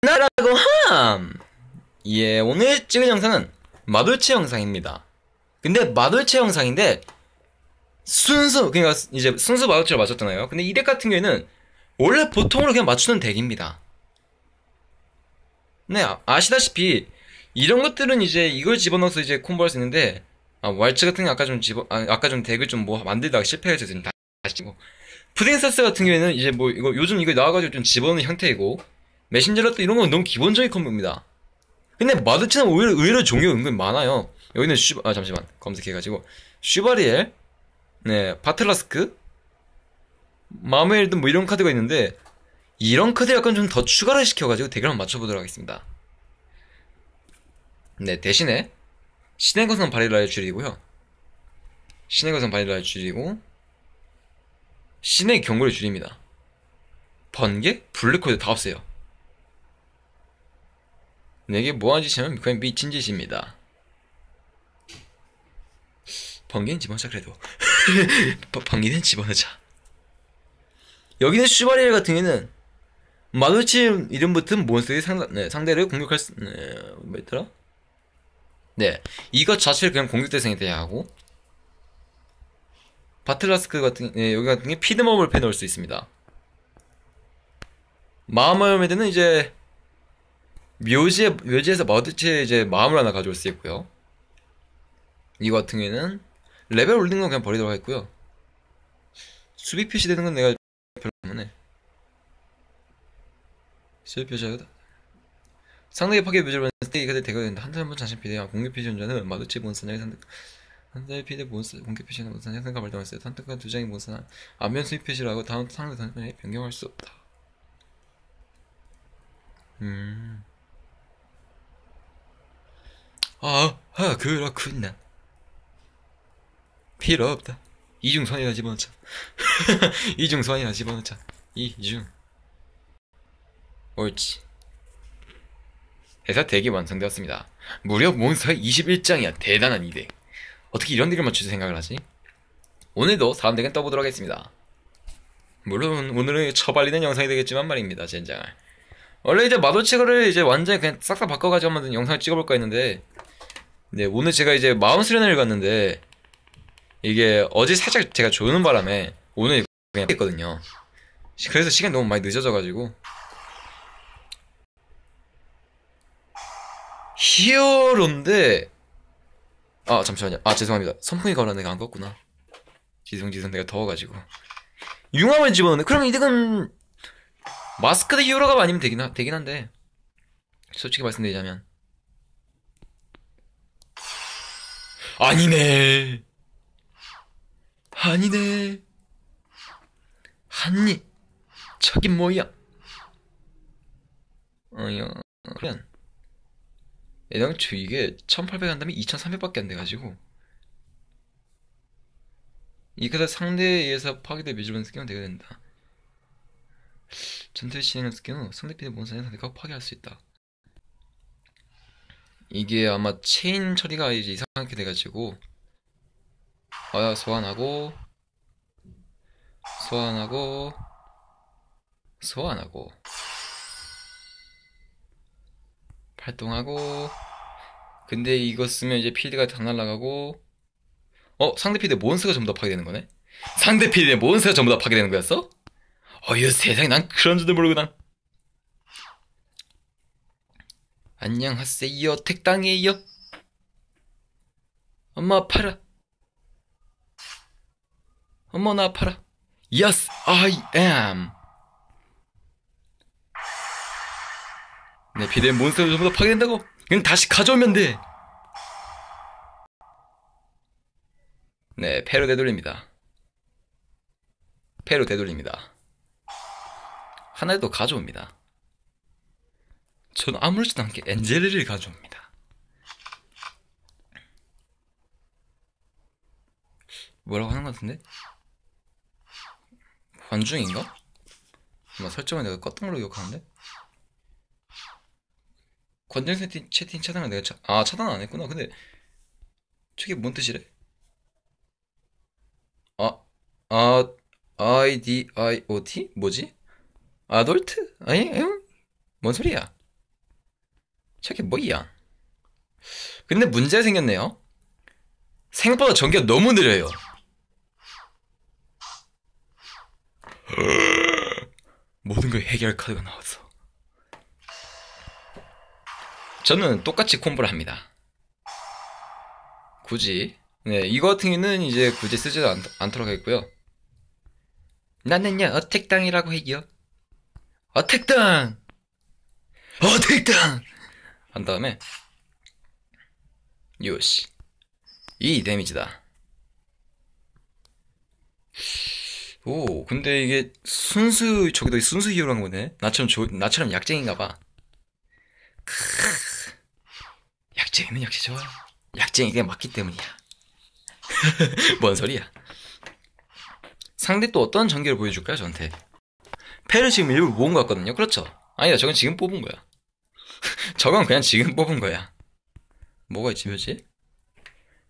나라고 함! 예, 오늘 찍은 영상은 마돌체 영상입니다. 근데 마돌체 영상인데, 순수, 그러니까 이제 순수 마돌체를 맞췄잖아요. 근데 이 덱 같은 경우에는 원래 보통으로 그냥 맞추는 덱입니다. 네, 아- 아시다시피 이런 것들은 이제 이걸 집어넣어서 이제 콤보할 수 있는데, 아, 왈츠 같은 게 아까 좀 집어, 아, 아까 좀 덱을 좀 뭐 만들다가 실패해서 지금 다 시 찍고. 푸딩서스 같은 경우에는 이제 뭐 이거 요즘 이거 나와가지고 좀 집어넣는 형태이고, 메신저라또 이런 건 너무 기본적인 콤보입니다. 근데 마드치는 오히려 의외로 종류가 은근 많아요. 여기는 슈, 아, 잠시만. 검색해가지고. 슈바리엘, 네, 바틀라스크, 마무엘든 뭐 이런 카드가 있는데, 이런 카드 약간 좀 더 추가를 시켜가지고 덱을 한번 맞춰보도록 하겠습니다. 네, 대신에, 신의 거성 바릴라를 줄이고요. 신의 거성 바릴라를 줄이고, 신의 경고를 줄입니다. 번개, 블랙홀드 다 없어요. 내게 뭐한 짓이면 그냥 미친 짓입니다. 번개는 집어넣자 그래도. 번- 번개는 집어넣자. 여기는 슈바리엘 같은 경우는 마도치 이름 붙은 몬스터의 상대, 네, 상대를 공격할 수, 네, 뭐였더라? 네, 이것 자체를 그냥 공격 대상이 돼야 하고, 바틀라스크 같은, 네, 여기 같은 게 피드머블 패 넣을 수 있습니다. 마마요메드는 이제, 묘지에, 묘지에서 마도치의 이제 마음을 하나 가져올 수 있고요. 이거 같은 경우에는, 레벨 올리는 건 그냥 버리도록 하겠고요. 수비 표시되는 건 내가 별로 안 해. 수비 표시하다. 상대의 파괴 묘지를 스테이가 대가 된다. 한 사람은 자신 비대야 공격 표시 혼자는 마도치 몬스터의 상대 한 달의 피드 몬스터 공격 표시는 몬스터 상대가 발동했어요. 선택한 두 장의 몬스터는 안면 수입 표시를 하고 다음 상대 단편에 변경할 수 없다. 음. 아, 아 그렇구나. 필요 없다. 이중선이나 집어넣자. 이중선이나 집어넣자. 이중. 옳지. 해서 덱이 완성되었습니다. 무려 몬스터 21장이야. 대단한 이덱. 어떻게 이런 덱을 맞출 생각을 하지? 오늘도 다음 덱은 떠보도록 하겠습니다. 물론 오늘은 처발리는 영상이 되겠지만 말입니다. 젠장을. 원래 이제 마도치거를 이제 완전히 그냥 싹다 바꿔가지고 한번 영상을 찍어볼까 했는데 네 오늘 제가 이제 마음 수련회를 갔는데 이게 어제 살짝 제가 조는 바람에 오늘 그냥 했거든요. 그래서 시간이 너무 많이 늦어져가지고 히어로인데 아 잠시만요. 아 죄송합니다. 선풍기 걸어 내가 안 껐구나. 지성지성 내가 더워가지고. 융합을 집어넣네. 그럼 이득은 마스크드 히어로가 아니면 되긴, 하, 되긴 한데. 솔직히 말씀드리자면. 아니네. 아니네. 한니. 저긴 뭐야. 어여 그냥 애당초 이게 1800 한다면 2300밖에 안 돼가지고. 이 카드 상대에 의해서 파괴된 뮤즈번 스캔은 되게 된다. 전투를 진행한 스캔 후 상대편의 몬스터는 상대가 파괴할 수 있다. 이게 아마 체인 처리가 이제 이상하게 돼가지고 아 소환하고 소환하고 소환하고 발동하고 근데 이거 쓰면 이제 필드가 다 날아가고 어 상대 필드 몬스터가 전부 다 파괴되는 거네? 상대 필드의 몬스터가 전부 다 파괴되는 거였어? 어휴 세상에 난 그런 줄도 모르고 난. 안녕하세요. 택당해요. 엄마 아파라 엄마 나 아파라 Yes I am 내 비대의 몬스터가 전부 다 파괴된다고? 그냥 다시 가져오면 돼 네, 패로 되돌립니다. 패로 되돌립니다. 하나를 더 가져옵니다. 전 아무렇지도 않게 엔젤을 가져옵니다. 뭐라고 하는 것 같은데? 관중인가? 아마 설정을 내가 껐던 걸로 기억하는데? 관중 세팅, 채팅 차단을 내가 차, 아 차단 안 했구나. 근데 저게 뭔 뜻이래? 아, 아, IDIOT? 뭐지? 아돌트? 아니, 응? 뭔 소리야? 저게 뭐야? 근데 문제가 생겼네요. 생각보다 전기가 너무 느려요. 모든 걸 해결 카드가 나왔어. 저는 똑같이 콤보를 합니다. 굳이. 네, 이거 같은 경우는 이제 굳이 쓰지도 않, 않도록 하겠고요. 나는요, 어택당이라고 해요. 어택당! 어택당! 한 다음에, 요시. 이 데미지다. 오, 근데 이게 순수, 저기도 순수 히어로한 거네? 나처럼, 조, 나처럼 약쟁인가 봐. 크으, 약쟁이는 역시 좋아. 약쟁이가 맞기 때문이야. 뭔 소리야? 상대 또 어떤 전개를 보여줄까요, 저한테? 패를 지금 일부러 모은 것 같거든요? 그렇죠? 아니다, 저건 지금 뽑은 거야. 저건 그냥 지금 뽑은 거야. 뭐가 있지, 뭐지?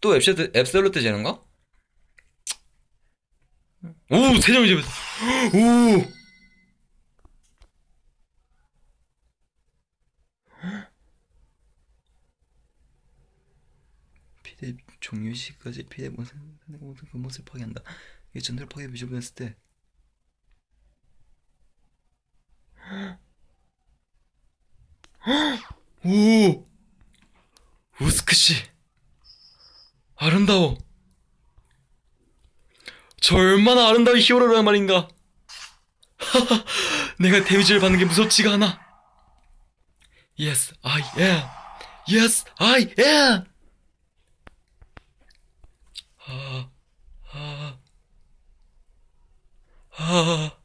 또 앱솔루트, 앱솔루트 재는 거? 오, 세정이 재밌어. 오! 피대 종료 시까지 피대 모습 그 모습을 파괴한다. 이게 전투를 파괴 비주변했을 때. 오! 우스크시 아름다워. 저 얼마나 아름다운 히어로란 말인가. 내가 데미지를 받는 게 무섭지가 않아. Yes, I am. Yes, I am. 아, 아, 아,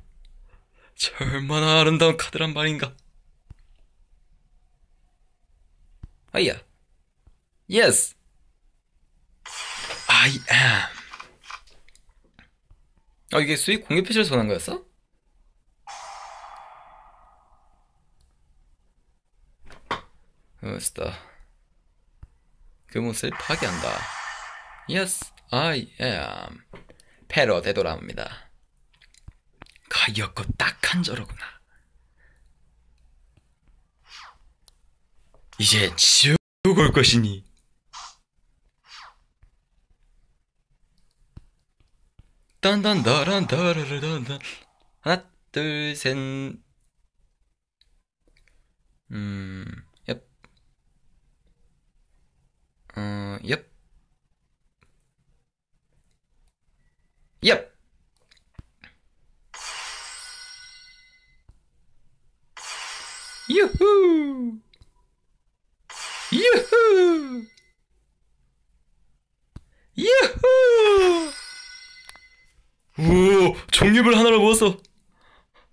저 얼마나 아름다운 카드란 말인가. 아야. Yes. I am. 아, 이게 수익 공개 표시를 선한 거였어? 으스다. 그 못을 파괴한다. Yes, I am. 패러 되돌아옵니다. 가엾고 딱한 저로구나. 이제 지옥 올 것이니. 딴딴다란다라라단단 하나 둘셋 음, 엽. 어, 엽. 엽. 유후. 유후. 유후. 오, 종류별 하나를 모았어.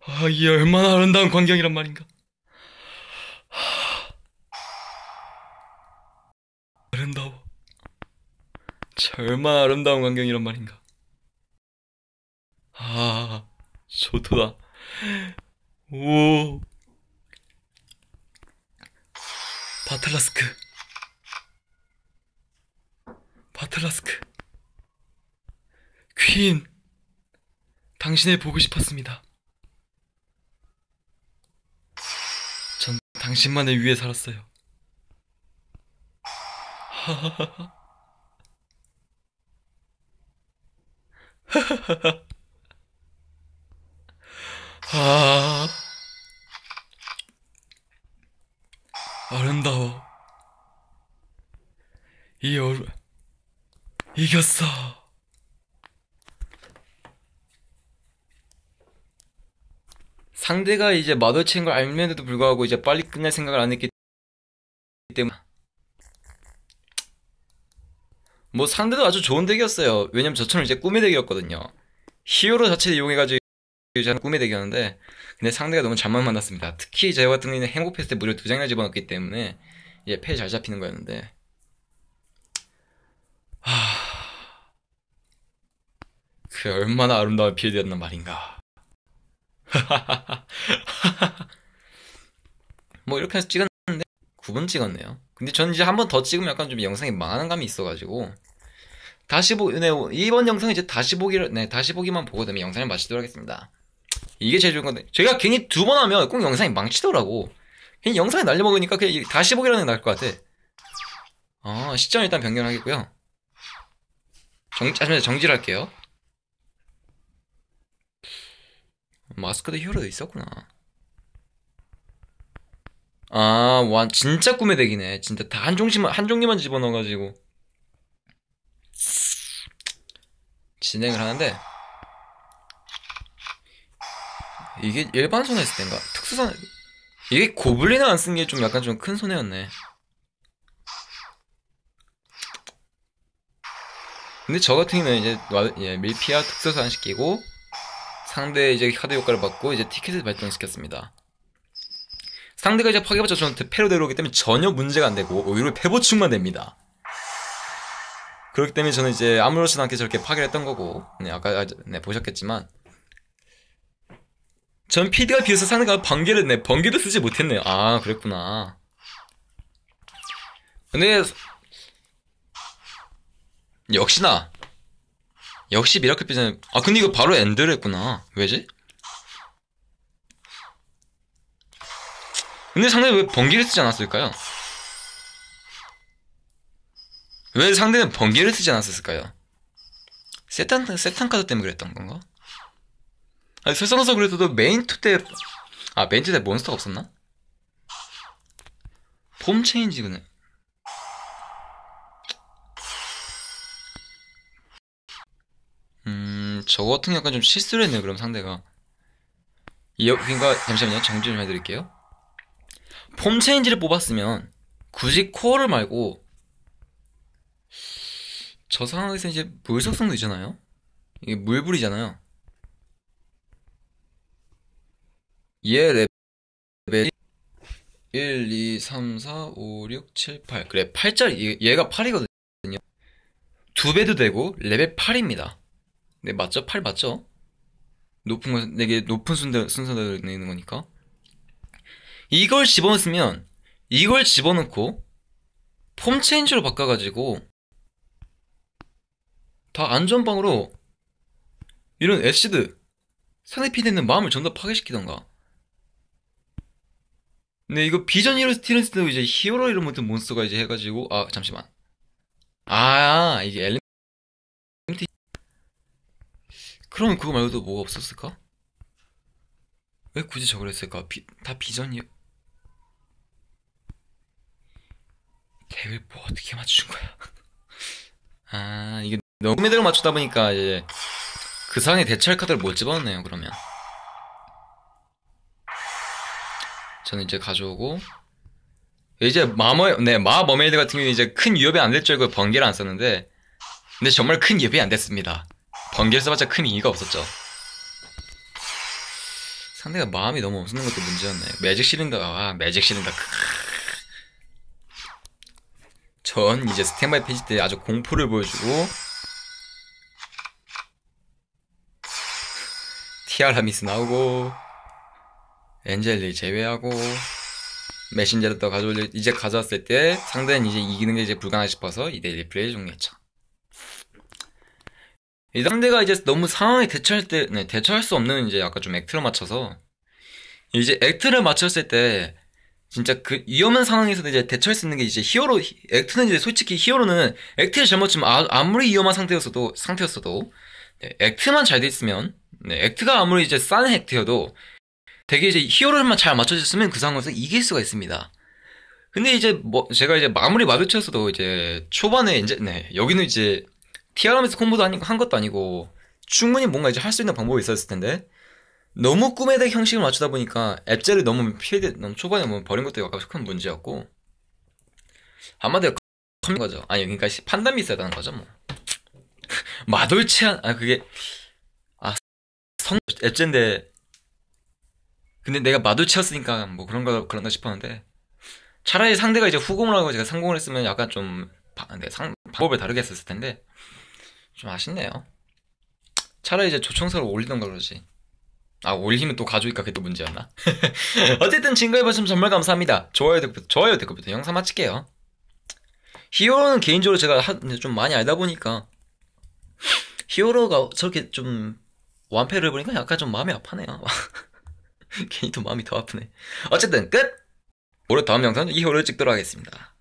아, 이 얼마나 아름다운 광경이란 말인가. 하... 아름다워. 저 얼마나 아름다운 광경이란 말인가. 아, 좋다. 오. 바틀라스크. 바틀라스크. 퀸. 당신을 보고 싶었습니다. 전 당신만을 위해 살았어요. 아, 아름다워. 이 얼, 이겼어. 상대가 이제 마도치인 걸 알면에도 불구하고 이제 빨리 끝낼 생각을 안 했기 때문에 뭐 상대도 아주 좋은 덱이었어요. 왜냐면 저처럼 이제 꿈의 덱이었거든요. 히어로 자체를 이용해가지고 이제 꿈의 덱이었는데 근데 상대가 너무 잘만 만났습니다. 특히 제 같은 경우는 행복했을 때 무려 두 장이나 집어넣기 때문에 이제 패 잘 잡히는 거였는데 하... 그 얼마나 아름다운 빌드였단 말인가. 뭐 이렇게 해서 찍었는데 9분 찍었네요. 근데 저는 이제 한 번 더 찍으면 약간 좀 영상이 망하는 감이 있어가지고 다시 보, 네, 이번 영상 이제 다시 보기를, 네, 다시 보기만 보고 되면 영상을 마치도록 하겠습니다. 이게 제일 좋은 건데 제가 괜히 두 번 하면 꼭 영상이 망치더라고 괜히 영상이 날려먹으니까 그냥 다시 보기라는 게 나을 것 같아 아 시점 일단 변경하겠고요 정, 잠시만요 정지를 할게요 마스크도 히어로도 있었구나 아, 완, 진짜 꿈의 덱이네. 진짜 다 한 종씩만, 한 종류만 집어넣어 가지고. 진행을 하는데, 이게 일반 손에 했을 땐가? 특수선, 이게 고블린을 안 쓴 게 좀 약간 좀 큰 손해였네. 근데 저 같은 경우는 이제, 와- 예, 밀피아 특수선 시키고, 상대 이제 카드 효과를 받고, 이제 티켓을 발동시켰습니다. 상대가 이제 파괴받자 저는 패로 내려오기 때문에 전혀 문제가 안 되고 오히려 패보충만 됩니다. 그렇기 때문에 저는 이제 아무렇지도 않게 저렇게 파괴를 했던 거고 네, 아까 네, 보셨겠지만 전 PD가 비해서 상대가 번개를 네, 번개도 쓰지 못했네요. 아 그랬구나. 근데 역시나 역시 미라클 피자는 아 근데 이거 바로 엔드를 했구나. 왜지? 근데 상대는 왜 번개를 쓰지 않았을까요? 왜 상대는 번개를 쓰지 않았을까요? 세탄, 세탄 카드 때문에 그랬던 건가? 아니, 설상서 그래도 메인 투 때, 아, 메인 투 때 몬스터가 없었나? 폼 체인지구 저 같은 게 약간 좀 실수를 했네요, 그럼 상대가. 이, 그니까, 잠시만요. 정지 좀 해드릴게요. 폼 체인지를 뽑았으면 굳이 코어를 말고 저 상황에서 이제 물 속성도 있잖아요. 이게 물불이잖아요. 얘 레벨이 1, 2, 3, 4, 5, 6, 7, 8 그래 8짜리 얘가 8이거든요. 두 배도 되고 레벨 8입니다. 네 맞죠? 8 맞죠? 높은 거 되게 높은 순서 순서대로 있는 거니까. 이걸 집어넣으면 이걸 집어넣고 폼 체인지로 바꿔가지고 다 안전방으로 이런 애시드 상대 피드는 마음을 좀 더 파괴시키던가 근데 이거 비전 히어로 스티런스도 이제 히어로 이런 모든 몬스터가 이제 해가지고 아 잠시만 아 이게 엘리멘트 그럼 그거 말고도 뭐가 없었을까? 왜 굳이 저걸 했을까? 비, 다 비전 히어 덱을 뭐 어떻게 맞춘 거야? 아 이게 너무 매대로 맞추다 보니까 이제 그 상황에 대처할 카드를 못 집어넣네요 그러면 저는 이제 가져오고 이제 마머 네 마 머메이드 같은 경우는 이제 큰 위협이 안 될 줄 알고 번개를 안 썼는데 근데 정말 큰 위협이 안 됐습니다 번개를 써봤자 큰 의미가 없었죠. 상대가 마음이 너무 없는 것도 문제였네. 매직 실린더 아 매직 실린더 전 이제 스탠바이 페이지 때 아주 공포를 보여주고 티아라 미스 나오고 엔젤리 제외하고 메신저를 또 가져올 이제 가져왔을 때 상대는 이제 이기는 게 이제 불가능 싶어서 2대1 플레이 종료했죠. 이 상대가 이제 너무 상황에 대처할 때, 네, 대처할 수 없는 이제 약간 좀 액트를 맞춰서 이제 액트를 맞췄을 때 진짜 그 위험한 상황에서도 이제 대처할 수 있는 게 이제 히어로 액트는 이제 솔직히 히어로는 액트를 잘못 치면 아, 아무리 위험한 상태였어도 상태였어도 네, 액트만 잘 돼 있으면 네, 액트가 아무리 이제 싼 액트여도 되게 이제 히어로만 잘 맞춰졌으면 그 상황에서 이길 수가 있습니다. 근데 이제 뭐 제가 이제 마무리 마주쳤어도 이제 초반에 이제 네 여기는 이제 티아라미스 콤보도 아니고 한 것도 아니고 충분히 뭔가 이제 할 수 있는 방법이 있었을 텐데 너무 꿈의 덱 형식을 맞추다 보니까 앱제를 너무 피해 너무 초반에 뭐 버린 것도 약간 큰 문제였고 한마디로 컴인 거죠. 아니 그러니까 판단이 있어야 하는 거죠 뭐. 마돌치한 아 그게 성 앱젠데 근데 내가 마두치였으니까 뭐 그런가 그런가 싶었는데 차라리 상대가 이제 후공을 하고 제가 상공을 했으면 약간 좀 바, 네, 상, 방법을 다르게 했었을 텐데 좀 아쉽네요. 차라리 이제 조청사를 올리던 가 그러지. 아 올리면 또 가져오니까 그게 또 문제였나? 어쨌든 친구해보시면 정말 감사합니다. 좋아요 댓글 좋아요 댓글부터 영상 마칠게요. 히어로는 개인적으로 제가 하, 좀 많이 알다 보니까 히어로가 저렇게 좀 완패를 해보니까 약간 좀 마음이 아파네요. 괜히 또 마음이 더 아프네. 어쨌든 끝! 올해 다음 영상은 2호를 찍도록 하겠습니다.